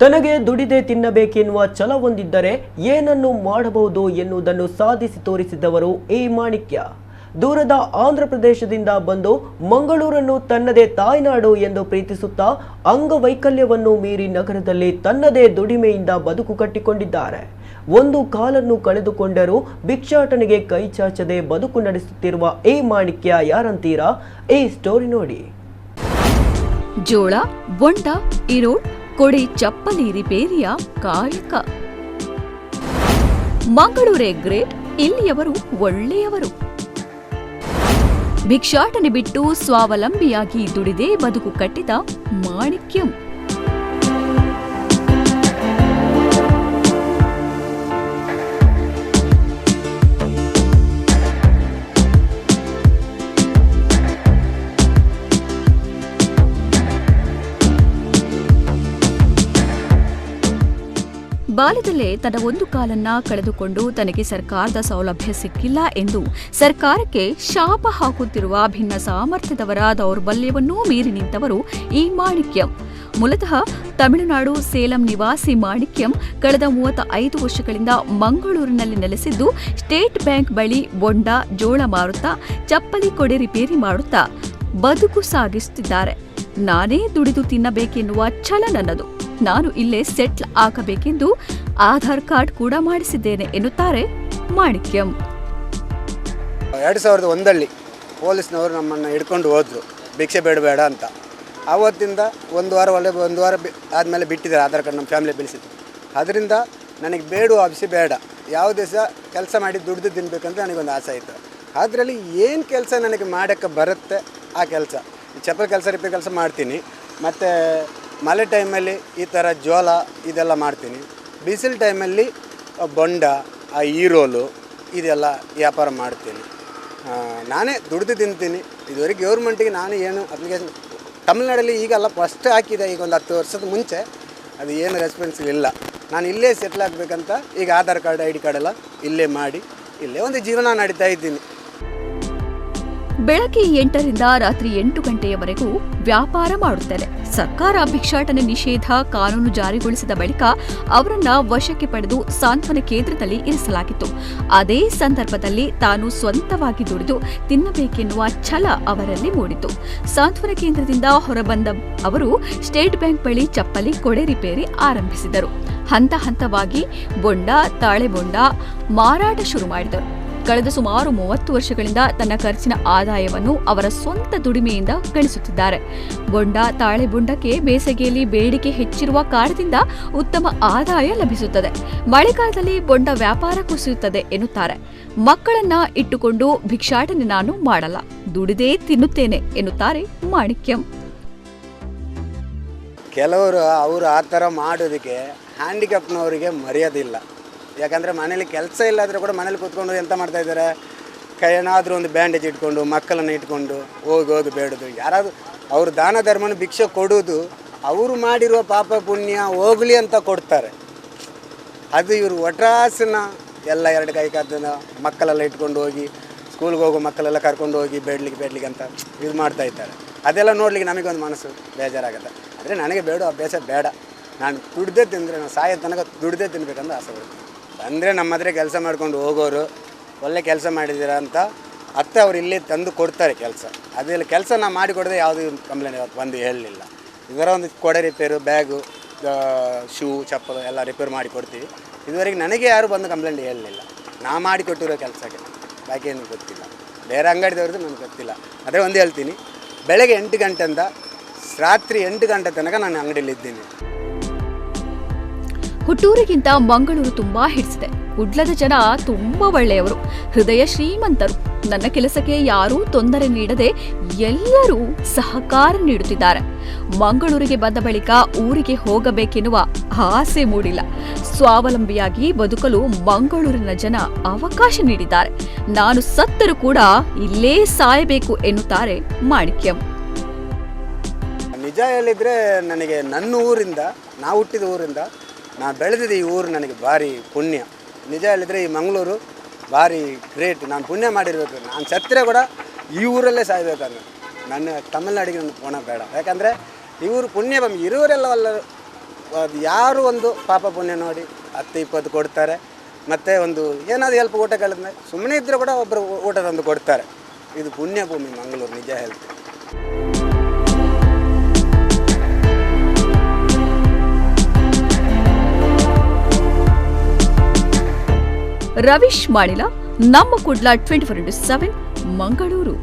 ತನಗೆ ದುಡಿದೆ ತಿನ್ನಬೇಕೆನ್ನುವ ಛಲ ಹೊಂದಿದ್ದರೆ ಏನನ್ನು ಮಾಡಬಹುದು ಎನ್ನುವುದನ್ನು ಸಾಧಿಸಿ ತೋರಿಸಿದವರು ಈ ಮಾಣಿಕ್ಯ. ದೂರದ ಆಂಧ್ರ ಪ್ರದೇಶದಿಂದ ಬಂದು ಮಂಗಳೂರನ್ನು ತನ್ನದೇ ತಾಯ್ನಾಡು ಎಂದು ಪ್ರೀತಿಸುತ್ತಾ ಅಂಗವೈಕಲ್ಯವನ್ನು ಮೀರಿ ನಗರದಲ್ಲಿ ತನ್ನದೇ ದುಡಿಮೆಯಿಂದ ಬದುಕು ಕಟ್ಟಿಕೊಂಡಿದ್ದಾರೆ. ಒಂದು ಕಾಲನ್ನು ಕಳೆದುಕೊಂಡರೂ ಭಿಕ್ಷಾಟನೆಗೆ ಕೈ ಚಾಚದೆ ಬದುಕು ನಡೆಸುತ್ತಿರುವ ಈ ಮಾಣಿಕ್ಯ ಯಾರಂತೀರಾ? ಈ ಸ್ಟೋರಿ ನೋಡಿ. ಜೋಳ, ಬೊಂಡ ಇರೋಡ್ ಕೊಡಿ ಚಪ್ಪಲಿ ರಿಪೇರಿಯ ಕಾಯಕ. ಮಂಗಳೂರೇ ಗ್ರೇಟ್, ಇಲ್ಲಿಯವರು ಒಳ್ಳೆಯವರು. ಭಿಕ್ಷಾಟನೆ ಬಿಟ್ಟು ಸ್ವಾವಲಂಬಿಯಾಗಿ ದುಡಿದೇ ಬದುಕು ಕಟ್ಟಿದ ಮಾಣಿಕ್ಯಂ. ಬಾಲ್ಯದಲ್ಲೇ ತನ್ನ ಒಂದು ಕಾಲನ್ನ ಕಳೆದುಕೊಂಡು ತನಗೆ ಸರ್ಕಾರದ ಸೌಲಭ್ಯ ಸಿಕ್ಕಿಲ್ಲ ಎಂದು ಸರ್ಕಾರಕ್ಕೆ ಶಾಪ ಹಾಕುತ್ತಿರುವ ಭಿನ್ನ ಸಾಮರ್ಥ್ಯದವರ ದೌರ್ಬಲ್ಯವನ್ನೂ ಮೀರಿ ನಿಂತವರು ಈ ಮಾಣಿಕ್ಯಂ. ಮೂಲತಃ ತಮಿಳುನಾಡು ಸೇಲಂ ನಿವಾಸಿ ಮಾಣಿಕ್ಯಂ ಕಳೆದ ಮೂವತ್ತ ಐದು ವರ್ಷಗಳಿಂದ ಮಂಗಳೂರಿನಲ್ಲಿ ನೆಲೆಸಿದ್ದು, ಸ್ಟೇಟ್ ಬ್ಯಾಂಕ್ ಬಳಿ ಬೊಂಡ, ಜೋಳ ಮಾರುತ್ತಾ, ಚಪ್ಪಲಿ ಕೊಡೆ ರಿಪೇರಿ ಮಾಡುತ್ತಾ ಬದುಕು ಸಾಗಿಸುತ್ತಿದ್ದಾರೆ. ನಾನೇ ದುಡಿದು ತಿನ್ನಬೇಕೆನ್ನುವ ಛಲ ನನ್ನದು ನಾನು ಇಲ್ಲೇ ಸೆಟ್ಲ್ ಆಗಬೇಕೆಂದು ಆಧಾರ್ ಕಾರ್ಡ್ ಕೂಡ ಮಾಡಿಸಿದ್ದೇನೆ ಎನ್ನುತ್ತಾರೆ ಮಾಣಿಕ್ಯಂ. ಎರಡು ಸಾವಿರದ ಒಂದಲ್ಲಿ ಪೊಲೀಸ್ನವರು ನಮ್ಮನ್ನು ಹಿಡ್ಕೊಂಡು ಹೋದರು. ಭಿಕ್ಷೆ ಬೇಡಬೇಡ ಅಂತ. ಆವತ್ತಿಂದ ಒಂದು ವಾರ ಒಳ್ಳೆ ಒಂದು ವಾರ ಆದಮೇಲೆ ಬಿಟ್ಟಿದ್ದಾರೆ ಆಧಾರ್ ಕಾರ್ಡ್ ನಮ್ಮ ಫ್ಯಾಮಿಲಿ ಬೆಳೆಸಿದ್ರು ಅದರಿಂದ ನನಗೆ ಬೇಡು ಆಫೀಸಿ ಬೇಡ. ಯಾವ ಸಹ ಕೆಲಸ ಮಾಡಿ ದುಡ್ದು ತಿನ್ಬೇಕಂತ ನನಗೊಂದು ಆಸೆ ಆಯಿತು. ಅದರಲ್ಲಿ ಏನು ಕೆಲಸ ನನಗೆ ಮಾಡೋಕ್ಕೆ ಬರುತ್ತೆ ಆ ಕೆಲಸ. ಚಪ್ಪಲ್ ಕೆಲಸ, ರಿಪೇರಿ ಕೆಲಸ ಮಾಡ್ತೀನಿ. ಮತ್ತು ಮಳೆ ಟೈಮಲ್ಲಿ ಈ ಥರ ಜೋಳ ಇದೆಲ್ಲ ಮಾಡ್ತೀನಿ. ಬಿಸಿಲು ಟೈಮಲ್ಲಿ ಬೊಂಡ, ಆ ಈರೋಲು ಇದೆಲ್ಲ ವ್ಯಾಪಾರ ಮಾಡ್ತೀನಿ. ನಾನೇ ದುಡ್ದು ತಿಂತೀನಿ. ಇದುವರೆಗೆ ಗೌರ್ಮೆಂಟಿಗೆ ನಾನು ಏನು ಅಪ್ಲಿಕೇಶನ್ ತಮಿಳ್ನಾಡಲ್ಲಿ ಈಗಲ್ಲ ಫಸ್ಟ್ ಹಾಕಿದೆ ಈಗ ಒಂದು ಹತ್ತು ವರ್ಷದ ಮುಂಚೆ. ಅದು ಏನು ರೆಸ್ಪಾನ್ಸ್ ಇಲ್ಲ. ನಾನು ಇಲ್ಲೇ ಸೆಟ್ಲ್ ಆಗಬೇಕಂತ ಈಗ ಆಧಾರ್ ಕಾರ್ಡ್ ಐ ಡಿ ಕಾರ್ಡೆಲ್ಲ ಇಲ್ಲೇ ಮಾಡಿ, ಇಲ್ಲೇ ಒಂದು ಜೀವನ ನಡೀತಾ ಇದ್ದೀನಿ. ಬೆಳಗ್ಗೆ ಎಂಟರಿಂದ ರಾತ್ರಿ ಎಂಟು ಗಂಟೆಯವರೆಗೂ ವ್ಯಾಪಾರ ಮಾಡುತ್ತೇನೆ. ಸರ್ಕಾರ ಭಿಕ್ಷಾಟನೆ ನಿಷೇಧ ಕಾನೂನು ಜಾರಿಗೊಳಿಸಿದ ಬಳಿಕ ಅವರನ್ನ ವಶಕ್ಕೆ ಪಡೆದು ಸಾಂತ್ವನ ಕೇಂದ್ರದಲ್ಲಿ ಇರಿಸಲಾಗಿತ್ತು. ಅದೇ ಸಂದರ್ಭದಲ್ಲಿ ತಾನು ಸ್ವಂತವಾಗಿ ದುಡಿದು ತಿನ್ನಬೇಕೆನ್ನುವ ಛಲ ಅವರಲ್ಲಿ ಮೂಡಿತು ಸಾಂತ್ವನ ಕೇಂದ್ರದಿಂದ ಹೊರಬಂದ ಅವರು ಸ್ಟೇಟ್ ಬ್ಯಾಂಕ್ ಬಳಿ ಚಪ್ಪಲಿ ಕೊಡೆ ರಿಪೇರಿ ಆರಂಭಿಸಿದರು. ಹಂತ ಹಂತವಾಗಿ ಬೊಂಡ, ತಾಳೆಬೊಂಡ ಮಾರಾಟ ಶುರು ಮಾಡಿದರು. ಕಳೆದ ಸುಮಾರು ಮೂವತ್ತು ವರ್ಷಗಳಿಂದ ತನ್ನ ಖರ್ಚಿನ ಆದಾಯವನ್ನು ಅವರ ಸ್ವಂತ ದುಡಿಮೆಯಿಂದ ಗಳಿಸುತ್ತಿದ್ದಾರೆ. ಬೊಂಡ ತಾಳೆ ಬುಂಡಕ್ಕೆ ಬೇಸಿಗೆಯಲ್ಲಿ ಬೇಡಿಕೆ ಹೆಚ್ಚಿರುವ ಕಾರಣದಿಂದ ಉತ್ತಮ ಆದಾಯ ಲಭಿಸುತ್ತದೆ. ಮಳೆಗಾಲದಲ್ಲಿ ಬೊಂಡ ವ್ಯಾಪಾರ ಕುಸಿಯುತ್ತದೆ ಎನ್ನುತ್ತಾರೆ. ಮಕ್ಕಳನ್ನ ಇಟ್ಟುಕೊಂಡು ಭಿಕ್ಷಾಟನೆ ನಾನು ಮಾಡಲ್ಲ. ದುಡಿದೇ ತಿನ್ನುತ್ತೇನೆ ಎನ್ನುತ್ತಾರೆ ಮಾಣಿಕ್ಯಂ. ಕೆಲವರು ಅವರು ಆ ಥರ ಮಾಡೋದಕ್ಕೆ ಹ್ಯಾಂಡಿಕ್ಯಾಪ್ನವರಿಗೆ ಮರ್ಯಾದಿಲ್ಲ ಯಾಕಂದರೆ ಮನೇಲಿ ಕೆಲಸ ಇಲ್ಲಾದರೂ ಕೂಡ ಮನೇಲಿ ಕೂತ್ಕೊಂಡು ಎಂತ ಮಾಡ್ತಾ ಇದ್ದಾರೆ? ಏನಾದರೂ ಒಂದು ಬ್ಯಾಂಡೇಜ್ ಇಟ್ಕೊಂಡು, ಮಕ್ಕಳನ್ನು ಇಟ್ಕೊಂಡು ಹೋಗಿ ಹೋಗಿ ಬೇಡೋದು. ಯಾರಾದರೂ ಅವರು ದಾನ ಧರ್ಮನ ಭಿಕ್ಷೆ ಕೊಡೋದು, ಅವರು ಮಾಡಿರುವ ಪಾಪ ಪುಣ್ಯ ಹೋಗಲಿ ಅಂತ ಕೊಡ್ತಾರೆ. ಅದು ಇವರು ಒಟ್ರಾಸನ ಎಲ್ಲ ಎರಡು ಕೈ ಕಾದನ್ನ ಮಕ್ಕಳೆಲ್ಲ ಇಟ್ಕೊಂಡು ಹೋಗಿ, ಸ್ಕೂಲ್ಗೆ ಹೋಗೋ ಮಕ್ಕಳೆಲ್ಲ ಕರ್ಕೊಂಡು ಹೋಗಿ ಬೇಡ್ಲಿಕ್ಕೆ ಬೇಡ್ಲಿಕ್ಕೆ ಅಂತ ಇದು ಮಾಡ್ತಾ ಇದ್ದಾರೆ. ಅದೆಲ್ಲ ನೋಡಲಿಕ್ಕೆ ನಮಗೊಂದು ಮನಸ್ಸು ಬೇಜಾರಾಗುತ್ತೆ. ಆದರೆ ನನಗೆ ಬೇಡ ಅಭ್ಯಾಸ ಬೇಡ. ನಾನು ದುಡ್ದೇ ತಿಂದರೆ, ನಾನು ಸಾಯೋ ತನಕ ದುಡ್ದೇ ತಿನ್ಬೇಕಂತ ಆಸೆ ಬರುತ್ತೆ ಬಂದರೆ ನಮ್ಮ ಹತ್ರ ಕೆಲಸ ಮಾಡ್ಕೊಂಡು ಹೋಗೋರು, ಒಳ್ಳೆ ಕೆಲಸ ಮಾಡಿದ್ದೀರಾ ಅಂತ ಅತ್ತೆ ಅವ್ರು ಇಲ್ಲಿ ತಂದು ಕೊಡ್ತಾರೆ ಕೆಲಸ. ಅದೆಲ್ಲ ಕೆಲಸ ನಾವು ಮಾಡಿಕೊಡದೆ ಯಾವುದೂ ಕಂಪ್ಲೇಂಟ್ ಇವತ್ತು ಬಂದು ಹೇಳಲಿಲ್ಲ. ಇದರ ಒಂದು ಕೊಡೆ ರಿಪೇರು ಬ್ಯಾಗು ಶೂ ಚಪ್ಪಲು ಎಲ್ಲ ರಿಪೇರ್ ಮಾಡಿ ಕೊಡ್ತೀವಿ. ಇದುವರೆಗೆ ನನಗೆ ಯಾರು ಬಂದು ಕಂಪ್ಲೇಂಟ್ ಹೇಳಲಿಲ್ಲ. ನಾ ಮಾಡಿಕೊಟ್ಟಿರೋ ಕೆಲಸಕ್ಕೆ. ಬಾಕಿ ಏನು ಗೊತ್ತಿಲ್ಲ. ಬೇರೆ ಅಂಗಡಿದವ್ರದ್ದು ನನಗೆ ಗೊತ್ತಿಲ್ಲ. ಅದೇ ಒಂದು ಹೇಳ್ತೀನಿ. ಬೆಳಗ್ಗೆ ಎಂಟು ಗಂಟೆಯಿಂದ ರಾತ್ರಿ ಎಂಟು ಗಂಟೆ ತನಕ ನಾನು ಅಂಗಡಿಯಲ್ಲಿ ಇದ್ದೀನಿ ಹುಟ್ಟೂರಿಗಿಂತ ಮಂಗಳೂರು ತುಂಬಾ ಹಿಡಿಸಿದೆ. ಉಡ್ಲದ ಜನ ತುಂಬಾ ಒಳ್ಳೆಯವರು. ಹೃದಯ ಶ್ರೀಮಂತರು. ನನ್ನ ಕೆಲಸಕ್ಕೆ ಯಾರೂ ತೊಂದರೆ ನೀಡದೆ ಎಲ್ಲರೂ ಸಹಕಾರ ನೀಡುತ್ತಿದ್ದಾರೆ. ಮಂಗಳೂರಿಗೆ ಬಂದ ಬಳಿಕ ಊರಿಗೆ ಹೋಗಬೇಕೆನ್ನುವ ಆಸೆ ಮೂಡಿಲ್ಲ. ಸ್ವಾವಲಂಬಿಯಾಗಿ ಬದುಕಲು ಮಂಗಳೂರಿನ ಜನ ಅವಕಾಶ ನೀಡಿದ್ದಾರೆ. ನಾನು ಸತ್ತರೂ ಕೂಡ ಇಲ್ಲೇ ಸಾಯಬೇಕು ಎನ್ನುತ್ತಾರೆ ಮಾಣಿಕ್ಯಂ. ನಿಜ ಹೇಳಿದ್ರೆ ನನಗೆ ನನ್ನ ಊರಿಂದ ನಾವು ಹುಟ್ಟಿದ ಊರಿಂದ ನಾನು ಬೆಳೆದಿದ್ದ ಈ ಊರು ನನಗೆ ಭಾರಿ ಪುಣ್ಯ. ನಿಜ ಹೇಳಿದರೆ ಈ ಮಂಗಳೂರು ಭಾರಿ ಗ್ರೇಟ್ ನಾನು ಪುಣ್ಯ ಮಾಡಿರಬೇಕು. ನಾನು ಸತ್ತರೆ ಕೂಡ ಈ ಊರಲ್ಲೇ ಸಾಯ್ಬೇಕಾದ್ರೆ. ನನ್ನ ತಮಿಳ್ನಾಡಿಗೆ ನನ್ನ ಪೋಣ ಬೇಡ. ಯಾಕಂದರೆ ಇವರು ಪುಣ್ಯ ಬಂದು ಇರೋರೆಲ್ಲ ಎಲ್ಲ ಅದು ಯಾರು ಒಂದು ಪಾಪ ಪುಣ್ಯ ನೋಡಿ ಹತ್ತು, ಇಪ್ಪತ್ತು ಕೊಡ್ತಾರೆ. ಮತ್ತು ಒಂದು ಏನಾದರೂ ಹೆಲ್ಪ್ ಊಟ ಕಳೆದ ಸುಮ್ಮನೆ ಇದ್ದರೂ ಕೂಡ ಒಬ್ಬರು ಊಟ ತಂದು ಕೊಡ್ತಾರೆ. ಇದು ಪುಣ್ಯ ಭೂಮಿ ಮಂಗಳೂರು, ನಿಜ ಹೇಳ್ತೀನಿ. ರವೀಶ್ ಮಾಡಿಲ ನಮ್ಮ Kudla twenty four into seven Mangaluru.